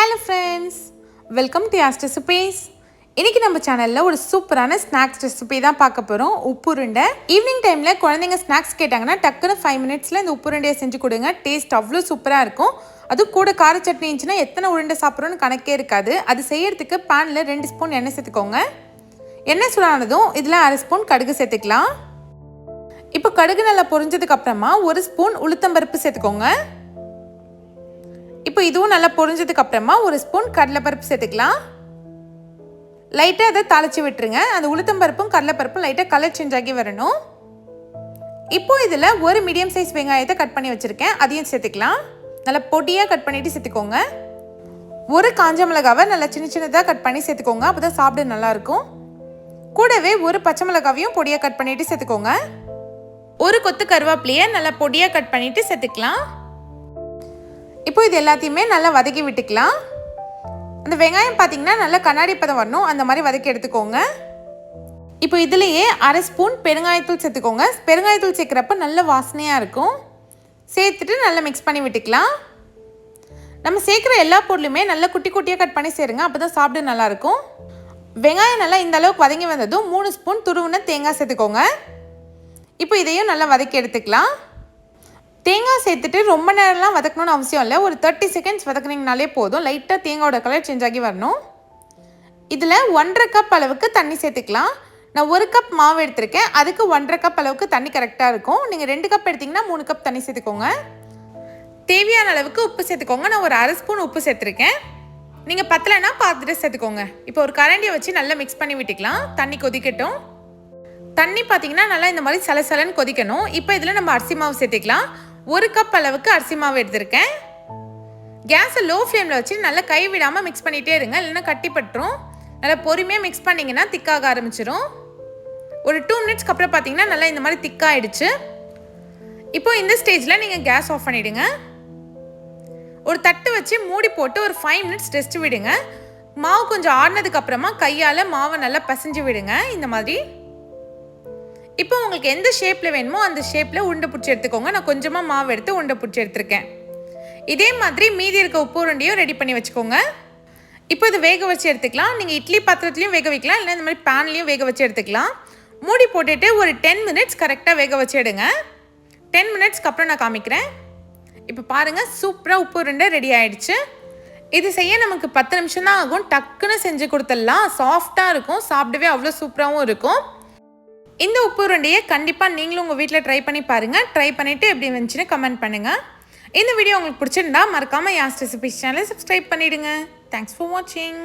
Hello friends welcome to Aas recipes இன்றைக்கி நம்ம சேனலில் ஒரு சூப்பரான ஸ்நாக்ஸ் ரெசிபி தான் பார்க்க போகிறோம் உப்புருண்டை. ஈவினிங் டைமில் குழந்தைங்க ஸ்நாக்ஸ் கேட்டாங்கன்னா டக்குன்னு ஃபைவ் மினிட்ஸில் இந்த உப்புருண்டையை செஞ்சு கொடுங்க. டேஸ்ட் அவ்வளோ சூப்பராக இருக்கும். அதுவும் கூட கார சட்னி இருந்துச்சுன்னா எத்தனை உருண்டை சாப்பிட்றோன்னு கணக்கே இருக்காது. அது செய்யறதுக்கு பேனில் ரெண்டு ஸ்பூன் எண்ணெய் சேர்த்துக்கோங்க. எண்ணெய் சூடானதும் இதில் அரை ஸ்பூன் கடுகு சேர்த்துக்கலாம். இப்போ கடுகு நல்லா பொரிஞ்சதுக்கு அப்புறமா ஒரு ஸ்பூன் உளுத்தம்பருப்பு சேர்த்துக்கோங்க. இப்போ இதுவும் நல்லா பொரிஞ்சதுக்கு அப்புறமா ஒரு ஸ்பூன் கடலைப்பருப்பு சேர்த்துக்கலாம். லைட்டாக அதை தாளித்து விட்டுருங்க. அந்த உளுத்தம்பருப்பும் கடலைப்பருப்பும் லைட்டாக கலர் சேஞ்ச் ஆகி வரணும். இப்போ இதில் ஒரு மீடியம் சைஸ் வெங்காயத்தை கட் பண்ணி வச்சுருக்கேன். அதையும் சேர்த்துக்கலாம். நல்லா பொடியாக கட் பண்ணிவிட்டு சேர்த்துக்கோங்க. ஒரு காஞ்ச மிளகாவை நல்லா சின்ன சின்னதாக கட் பண்ணி சேர்த்துக்கோங்க. அப்போ தான் சாப்பிட நல்லாயிருக்கும் கூடவே ஒரு பச்சை மிளகாவையும் பொடியாக கட் பண்ணிவிட்டு சேர்த்துக்கோங்க. ஒரு கொத்து கருவேப்பிலையை நல்லா பொடியாக கட் பண்ணிவிட்டு சேர்த்துக்கலாம். இப்போ இது எல்லாத்தையுமே நல்லா வதக்கி விட்டுக்கலாம். அந்த வெங்காயம் பார்த்தீங்கன்னா நல்லா கண்ணாடி பதம் வரணும். அந்த மாதிரி வதக்கி எடுத்துக்கோங்க. இப்போ இதுலேயே அரை ஸ்பூன் பெருங்காயத்தூள் சேர்த்துக்கோங்க. பெருங்காயத்தூள் சேர்க்குறப்ப நல்ல வாசனையாக இருக்கும். சேர்த்துட்டு நல்லா மிக்ஸ் பண்ணி விட்டுக்கலாம். நம்ம சேர்க்குற எல்லா பொருளுமே நல்லா குட்டி குட்டியாக கட் பண்ணி சேருங்க. அப்போ தான் சாப்பிட நல்லாயிருக்கும் வெங்காயம் நல்லா இந்த அளவுக்கு வதங்கி வந்ததும் மூணு ஸ்பூன் துருவுன தேங்காய் சேர்த்துக்கோங்க. இப்போ இதையும் நல்லா வதக்கி எடுத்துக்கலாம். தேங்காய் சேர்த்துட்டு ரொம்ப நேரம்லாம் வதக்கணும்னு அவசியம் இல்லை. ஒரு தேர்ட்டி செகண்ட்ஸ் வதக்குனீங்கனாலே போதும். லைட்டாக தேங்காயோட கலர் சேஞ்ச் ஆகி வரணும். இதில் ஒன்றரை கப் அளவுக்கு தண்ணி சேர்த்துக்கலாம். நான் ஒரு கப் மாவு எடுத்திருக்கேன். அதுக்கு ஒன்றரை கப் அளவுக்கு தண்ணி கரெக்டாக இருக்கும். நீங்கள் ரெண்டு கப் எடுத்திங்கன்னா மூணு கப் தண்ணி சேர்த்துக்கோங்க. தேவையான அளவுக்கு உப்பு சேர்த்துக்கோங்க. நான் ஒரு அரை ஸ்பூன் உப்பு சேர்த்துருக்கேன். நீங்கள் பத்தலைன்னா பார்த்துட்டு சேர்த்துக்கோங்க. இப்போ ஒரு கரண்டியை வச்சு நல்லா மிக்ஸ் பண்ணி விட்டுக்கலாம். தண்ணி கொதிக்கட்டும். தண்ணி பார்த்தீங்கன்னா நல்லா இந்த மாதிரி சலசலன்னு கொதிக்கணும். இப்போ இதில் நம்ம அரிசி மாவு சேர்த்துக்கலாம். ஒரு கப் அளவுக்கு அரிசி மாவு எடுத்திருக்கேன். கேஸை லோ ஃப்ளேமில் வச்சு நல்லா கை விடாமல் மிக்ஸ் பண்ணிகிட்டே இருங்க. இல்லைன்னா கட்டிப்பட்டுரும் நல்லா பொறுமையாக மிக்ஸ் பண்ணிங்கன்னா திக்காக ஆரம்பிச்சிடும் ஒரு டூ மினிட்ஸ்க்கு அப்புறம் பார்த்தீங்கன்னா நல்லா இந்த மாதிரி திக்காயிடுச்சு. இப்போ இந்த ஸ்டேஜில் நீங்கள் கேஸ் ஆஃப் பண்ணிவிடுங்க ஒரு தட்டு வச்சு மூடி போட்டு ஒரு ஃபைவ் மினிட்ஸ் ரெஸ்ட் விடுங்க. மாவு கொஞ்சம் ஆடினதுக்கப்புறமா கையால் மாவை நல்லா பசைஞ்சு விடுங்க. இந்த மாதிரி. இப்போ உங்களுக்கு எந்த ஷேப்பில் வேணுமோ அந்த ஷேப்பில் உருண்டை பிடிச்சி எடுத்துக்கோங்க. நான் கொஞ்சமாக மாவு எடுத்து உருண்டை பிடிச்சி எடுத்துருக்கேன். இதே மாதிரி மீதி இருக்க உப்பு உருண்டையும் ரெடி பண்ணி வச்சுக்கோங்க. இப்போ இது வேக வச்சு எடுத்துக்கலாம். நீங்கள் இட்லி பாத்திரத்துலையும் வேக வைக்கலாம். இல்லை இந்த மாதிரி பேன்லேயும் வேக வச்சு எடுத்துக்கலாம். மூடி போட்டுட்டு ஒரு டென் மினிட்ஸ் கரெக்டாக வேக வச்சு எடுங்க. டென் மினிட்ஸ்க்கு அப்புறம் நான் காமிக்கிறேன். இப்போ பாருங்கள் சூப்பராக உப்பு உருண்டை ரெடி ஆயிடுச்சு. இது செய்ய நமக்கு பத்து நிமிஷம் தான் ஆகும். டக்குன்னு செஞ்சு கொடுத்துடலாம். சாஃப்டாக இருக்கும். சாப்பிடவே அவ்வளோ சூப்பராகவும் இருக்கும். இந்த உப்பு உருண்டையை கண்டிப்பாக நீங்களும் உங்கள் வீட்டில் ட்ரை பண்ணி பாருங்கள் ட்ரை பண்ணிவிட்டு எப்படி வந்துச்சுன்னு கமெண்ட் பண்ணுங்கள் இந்த வீடியோ உங்களுக்கு பிடிச்சிருந்தா மறக்காமல் யாஸ் ரெசிபிஸ் சேனலை சப்ஸ்கிரைப் பண்ணிவிடுங்க தேங்க்ஸ் ஃபார் வாட்சிங்